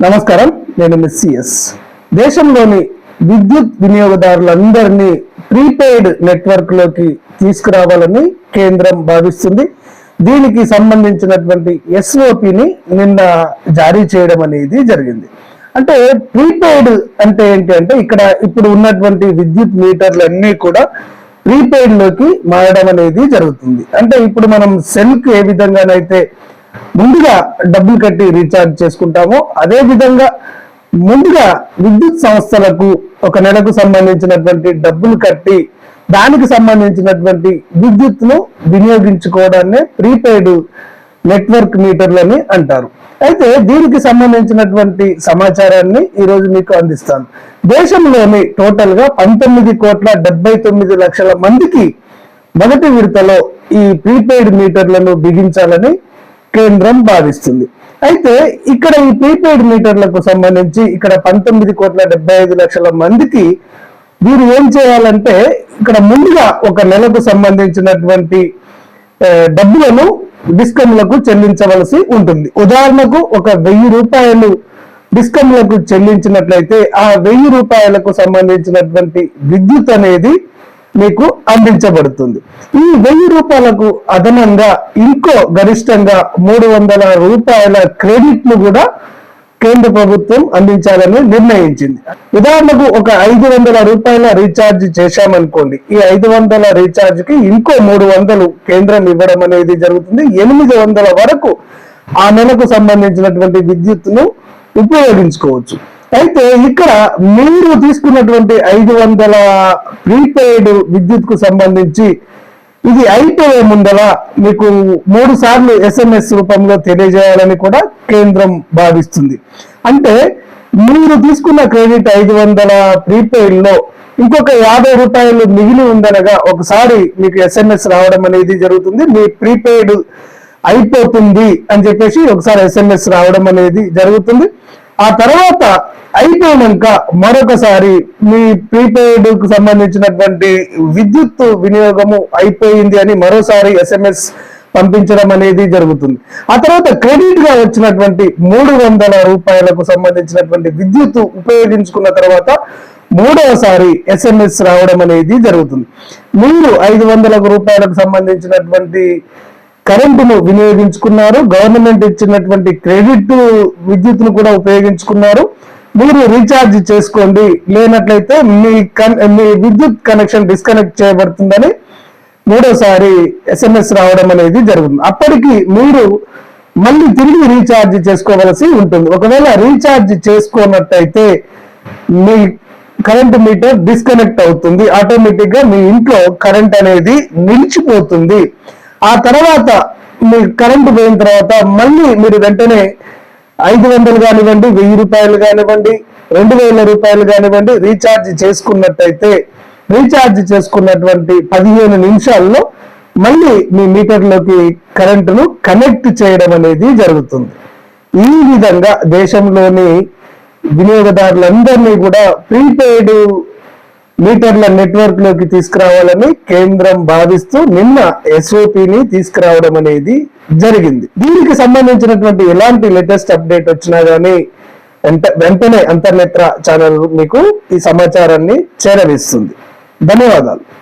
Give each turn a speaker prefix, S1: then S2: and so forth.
S1: నమస్కారం నేను miss CS దేశంలోని విద్యుత్ వినియోగదారులందరినీ ప్రీపెయిడ్ నెట్వర్క్లోకి తీసుకురావాలని కేంద్రం భావిస్తుంది. దీనికి సంబంధించినటువంటి ఎస్ఓపిని నిన్న జారీ చేయడం అనేది జరిగింది. అంటే ప్రీపెయిడ్ అంటే ఏంటి అంటే ఇక్కడ ఇప్పుడు ఉన్నటువంటి విద్యుత్ మీటర్లు అన్నీ కూడా ప్రీపెయిడ్లోకి మారడం అనేది జరుగుతుంది. అంటే ఇప్పుడు మనం సెల్కి ఏ విధంగానైతే ముందుగా డబ్బులు కట్టి రీఛార్జ్ చేసుకుంటామో. అదే విధంగా ముందుగా విద్యుత్ సంస్థలకు ఒక నెలకు సంబంధించినటువంటి డబ్బులు కట్టి దానికి సంబంధించినటువంటి విద్యుత్ను వినియోగించుకోవడాన్ని ప్రీపెయిడ్ నెట్వర్క్ మీటర్లని అంటారు. అయితే దీనికి సంబంధించినటువంటి సమాచారాన్ని ఈరోజు మీకు అందిస్తాను. దేశంలోని టోటల్గా పంతొమ్మిది కోట్ల డెబ్బై తొమ్మిది లక్షల మందికి మొదటి విడతలో ఈ ప్రీపెయిడ్ మీటర్లను బిగించాలని కేంద్రం భావిస్తుంది అయితే ఇక్కడ ఈ ప్రీపెయిడ్ మీటర్లకు సంబంధించి ఇక్కడ పంతొమ్మిది కోట్ల డెబ్బై ఐదు లక్షల మందికి వీరు ఏం చేయాలంటే ఇక్కడ ముందుగా ఒక నెలకు సంబంధించినటువంటి డబ్బులను డిస్కమ్లకు చెల్లించవలసి ఉంటుంది. ఉదాహరణకు ఒక వెయ్యి రూపాయలు డిస్కమ్లకు చెల్లించినట్లయితే ఆ వెయ్యి రూపాయలకు సంబంధించినటువంటి విద్యుత్ అనేది మీకు అందించబడుతుంది. ఈ వెయ్యి రూపాయలకు అదనంగా ఇంకో గరిష్టంగా మూడు వందల రూపాయల క్రెడిట్లు కూడా కేంద్ర ప్రభుత్వం అందించాలని నిర్ణయించింది. ఉదాహరణకు ఒక ఐదు వందల రూపాయల రీఛార్జ్ చేశామనుకోండి. ఈ ఐదు వందల రీఛార్జ్కి ఇంకో మూడు వందలు కేంద్రం ఇవ్వడం అనేది జరుగుతుంది. ఎనిమిది వందల వరకు ఆ నెలకు సంబంధించినటువంటి విద్యుత్తును ఉపయోగించుకోవచ్చు. అయితే ఇక్కడ మీరు తీసుకున్నటువంటి ఐదు వందల ప్రీపెయిడ్ విద్యుత్కు సంబంధించి ఇది అయిపోయే ముందల మీకు మూడు సార్లు ఎస్ఎంఎస్ రూపంలో తెలియజేయాలని కూడా కేంద్రం భావిస్తుంది. అంటే మీరు తీసుకున్న క్రెడిట్ ఐదు వందల ప్రీపెయిడ్లో ఇంకొక యాభై రూపాయలు మిగిలి ఉందనగా ఒకసారి మీకు ఎస్ఎంఎస్ రావడం అనేది జరుగుతుంది. మీ ప్రీపెయిడ్ అయిపోతుంది అని చెప్పేసి ఒకసారి ఎస్ఎంఎస్ రావడం అనేది జరుగుతుంది. ఆ తర్వాత అయిపోయినాక మరొకసారి మీ ప్రీపెయిడ్కు సంబంధించినటువంటి విద్యుత్ వినియోగము అయిపోయింది అని మరోసారి ఎస్ఎంఎస్ పంపించడం అనేది జరుగుతుంది. ఆ తర్వాత క్రెడిట్గా వచ్చినటువంటి మూడు వందల రూపాయలకు సంబంధించినటువంటి విద్యుత్ ఉపయోగించుకున్న తర్వాత మూడవసారి ఎస్ఎంఎస్ రావడం అనేది జరుగుతుంది. మీరు ఐదు వందల రూపాయలకు సంబంధించినటువంటి కరెంటును వినియోగించుకున్నారు. గవర్నమెంట్ ఇచ్చినటువంటి క్రెడిట్ విద్యుత్తును కూడా ఉపయోగించుకున్నారు. మీరు రీఛార్జ్ చేసుకోండి. లేనట్లయితే మీ కన్ మీ విద్యుత్ కనెక్షన్ డిస్కనెక్ట్ చేయబడుతుందని మూడోసారి ఎస్ఎంఎస్ రావడం అనేది జరుగుతుంది. అప్పటికి మీరు మళ్ళీ తిరిగి రీఛార్జ్ చేసుకోవలసి ఉంటుంది. ఒకవేళ రీఛార్జ్ చేసుకోనట్టయితే మీ కరెంట్ మీటర్ డిస్కనెక్ట్ అవుతుంది. ఆటోమేటిక్గా మీ ఇంట్లో కరెంట్ అనేది నిలిచిపోతుంది. ఆ తర్వాత మీ కరెంట్ పోయిన తర్వాత మళ్ళీ మీరు వెంటనే ఐదు వందలు కానివ్వండి వెయ్యి రూపాయలు కానివ్వండి రెండు వేల రూపాయలు కానివ్వండి రీఛార్జ్ చేసుకున్నట్టయితే రీఛార్జ్ చేసుకున్నటువంటి పదిహేను నిమిషాల్లో మళ్ళీ మీ మీటర్లోకి కరెంటును కనెక్ట్ చేయడం అనేది జరుగుతుంది. ఈ విధంగా దేశంలోని వినియోగదారులందరినీ కూడా ప్రీపెయిడ్ మీటర్ల నెట్వర్క్లోకి తీసుకురావాలని కేంద్రం భావిస్తూ నిన్న ఎస్ఓపిని తీసుకురావడం అనేది జరిగింది. దీనికి సంబంధించినటువంటి ఎలాంటి లేటెస్ట్ అప్డేట్ వచ్చినా గానీ వెంట- వెంటనే అంతర్నేత్ర ఛానల్ మీకు ఈ సమాచారాన్ని చేరవేస్తుంది. ధన్యవాదాలు.